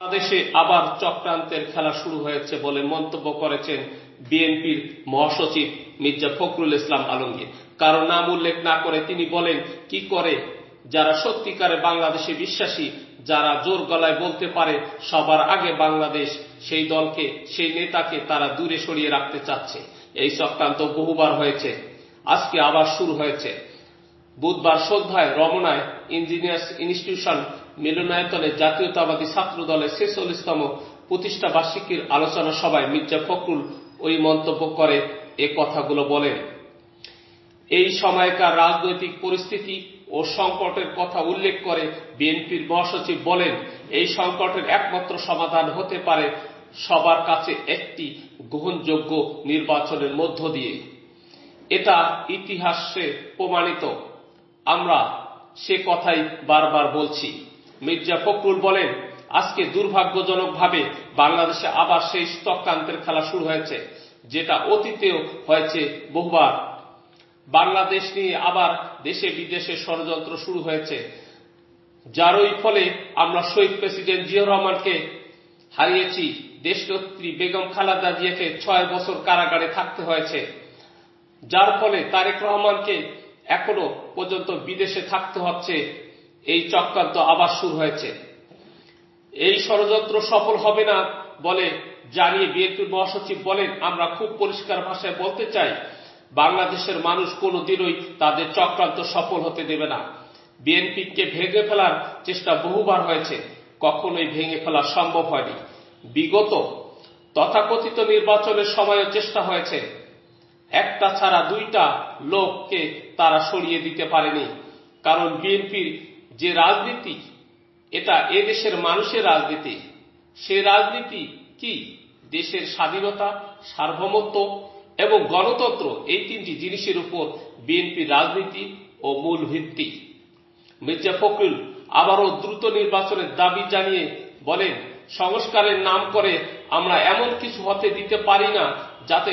বাংলাদেশে আবার চক্রান্তের খেলা শুরু হয়েছে বলে মন্তব্য করেছেন বিএনপির মহাসচিব মির্জা ফখরুল ইসলাম আলমগীর। কারও নাম উল্লেখ না করে তিনি বলেন, কি করে? যারা সত্যিকারে বাংলাদেশে বিশ্বাসী, যারা জোর গলায় বলতে পারে, সবার আগে বাংলাদেশ, সেই দলকে, সেই নেতাকে তারা দূরে সরিয়ে রাখতে চাচ্ছে। এই চক্রান্ত বহুবার হয়েছে। আজকে আবার শুরু হয়েছে। বুধবার সন্ধ্যায় রমনায় ইঞ্জিনিয়ার্স ইনস্টিটিউশন মিলনায়তনে জাতীয়তাবাদী ছাত্র দলের ছেচল্লিশতম প্রতিষ্ঠা বার্ষিকীর আলোচনা সভায় মির্জা ফখরুল ওই মন্তব্য করে এ কথাগুলো বলেন। এই সময়কার রাজনৈতিক পরিস্থিতি ও সংকটের কথা উল্লেখ করে বিএনপির মহাসচিব বলেন, এই সংকটের একমাত্র সমাধান হতে পারে সবার কাছে একটি গ্রহণযোগ্য নির্বাচনের মধ্য দিয়ে। এটা ইতিহাসে প্রমাণিত। আমরা সে কথাই বারবার বলছি। মির্জা ফখরুল বলেন, আজকে দুর্ভাগ্যজনকভাবে বাংলাদেশে আবার সেই চক্রান্তের খেলা শুরু হয়েছে, যেটা অতীতেও হয়েছে বহুবার। বাংলাদেশ নিয়ে আবার দেশে বিদেশে ষড়যন্ত্র শুরু হয়েছে। যারই ফলে আমরা শহীদ প্রেসিডেন্ট জিয়াউর রহমানকে হারিয়েছি, দেশনেত্রী বেগম খালাদা জিয়াকে ছয় বছর কারাগারে থাকতে হয়েছে। যার ফলে তারেক রহমানকে এখনও পর্যন্ত বিদেশে থাকতে হচ্ছে। এই চক্রান্ত আবার শুরু হয়েছে। এই ষড়যন্ত্র সফল হবে না বলে জানিয়ে বিএনপির মহাসচিব বলেন। আমরা খুব পরিষ্কার ভাষায় বলতে চাই, বাংলাদেশের মানুষ কোনো দিনই তাদের চক্রান্ত সফল হতে দেবে না। বিএনপিকে ভেঙে ফেলার চেষ্টা বহুবার হয়েছে, কখনোই ভেঙে ফেলা সম্ভব হয়নি। বিগত তথাকথিত নির্বাচনের সময়ও চেষ্টা হয়েছে। একটা ছাড়া দুইটা লোককে তারা সরিয়ে দিতে পারেনি। কারণ বিএনপির যে রাজনীতি, এটা এদেশের মানুষের রাজনীতি। সে রাজনীতি কি? দেশের স্বাধীনতা, সার্বভৌমত্ব এবং গণতন্ত্র, এই তিনটি জিনিসের উপর বিএনপির রাজনীতি ও মূল ভিত্তি। মির্জা ফখরুল আবারও দ্রুত নির্বাচনের দাবি জানিয়ে বলেন, সংস্কারের নাম করে আমরা এমন কিছু হতে দিতে পারি না যাতে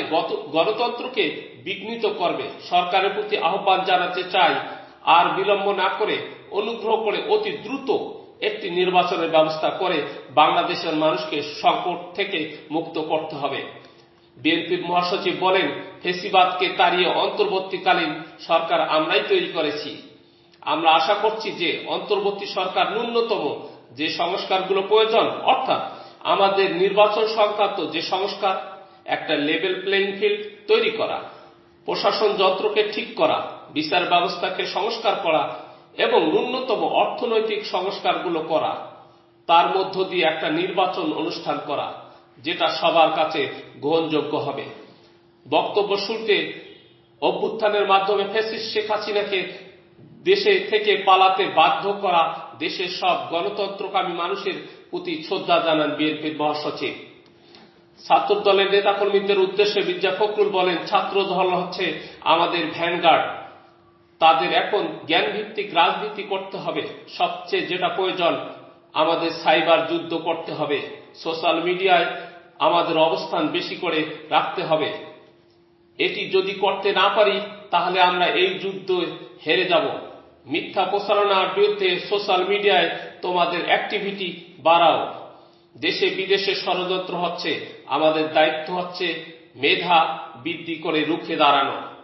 গণতন্ত্রকে বিঘ্নিত করবে। সরকারের প্রতি আহ্বান জানাতে চাই। আর বিলম্ব না করে অনুগ্রহ করে অতি দ্রুত একটি নির্বাচনের ব্যবস্থা করে বাংলাদেশের মানুষকে সংকট থেকে মুক্ত করতে হবে। বিএনপির মহাসচিব বলেন, ফেসিবাদকে তাড়িয়ে অন্তর্বর্তীকালীন সরকার আমরাই তৈরি করেছি। আমরা আশা করছি যে অন্তর্বর্তী সরকার ন্যূনতম যে সংস্কারগুলো প্রয়োজন, অর্থাৎ আমাদের নির্বাচন সংক্রান্ত যে সংস্কার একটা লেভেল প্লেইং ফিল্ড তৈরি করা, প্রশাসন যন্ত্রকে ঠিক করা, বিচার ব্যবস্থাকে সংস্কার করা এবং ন্যূনতম অর্থনৈতিক সংস্কারগুলো করা, তার মধ্য দিয়ে একটা নির্বাচন অনুষ্ঠান করা, যেটা সবার কাছে গ্রহণযোগ্য হবে। বক্তব্য শুরুতে অভ্যুত্থানের মাধ্যমে ফেসিস শেখ হাসিনাকে দেশে থেকে পালাতে বাধ্য করা, দেশের সব গণতন্ত্রকামী মানুষের প্রতি শ্রদ্ধা জানান বিএনপির মহাসচিব। ছাত্র দলের নেতাকর্মীদের উদ্দেশ্যে মির্জা ফখরুল বলেন, ছাত্র দল হচ্ছে আমাদের ভ্যানগার্ড। তাদের এখন জ্ঞানভিত্তিক রাজনীতি করতে হবে। সবচেয়ে যেটা প্রয়োজন, আমাদের সাইবার যুদ্ধ করতে হবে। সোশ্যাল মিডিয়ায় আমাদের অবস্থান বেশি করে রাখতে হবে। এটি যদি করতে না পারি, তাহলে আমরা এই যুদ্ধ হেরে যাব। মিথ্যা প্রচারণার বিরুদ্ধে সোশ্যাল মিডিয়ায় তোমাদের অ্যাক্টিভিটি বাড়াও। দেশে বিদেশে ষড়যন্ত্র হচ্ছে আমাদের দায়িত্ব হচ্ছে মেধা বৃদ্ধি করে রুখে দাঁড়ানো।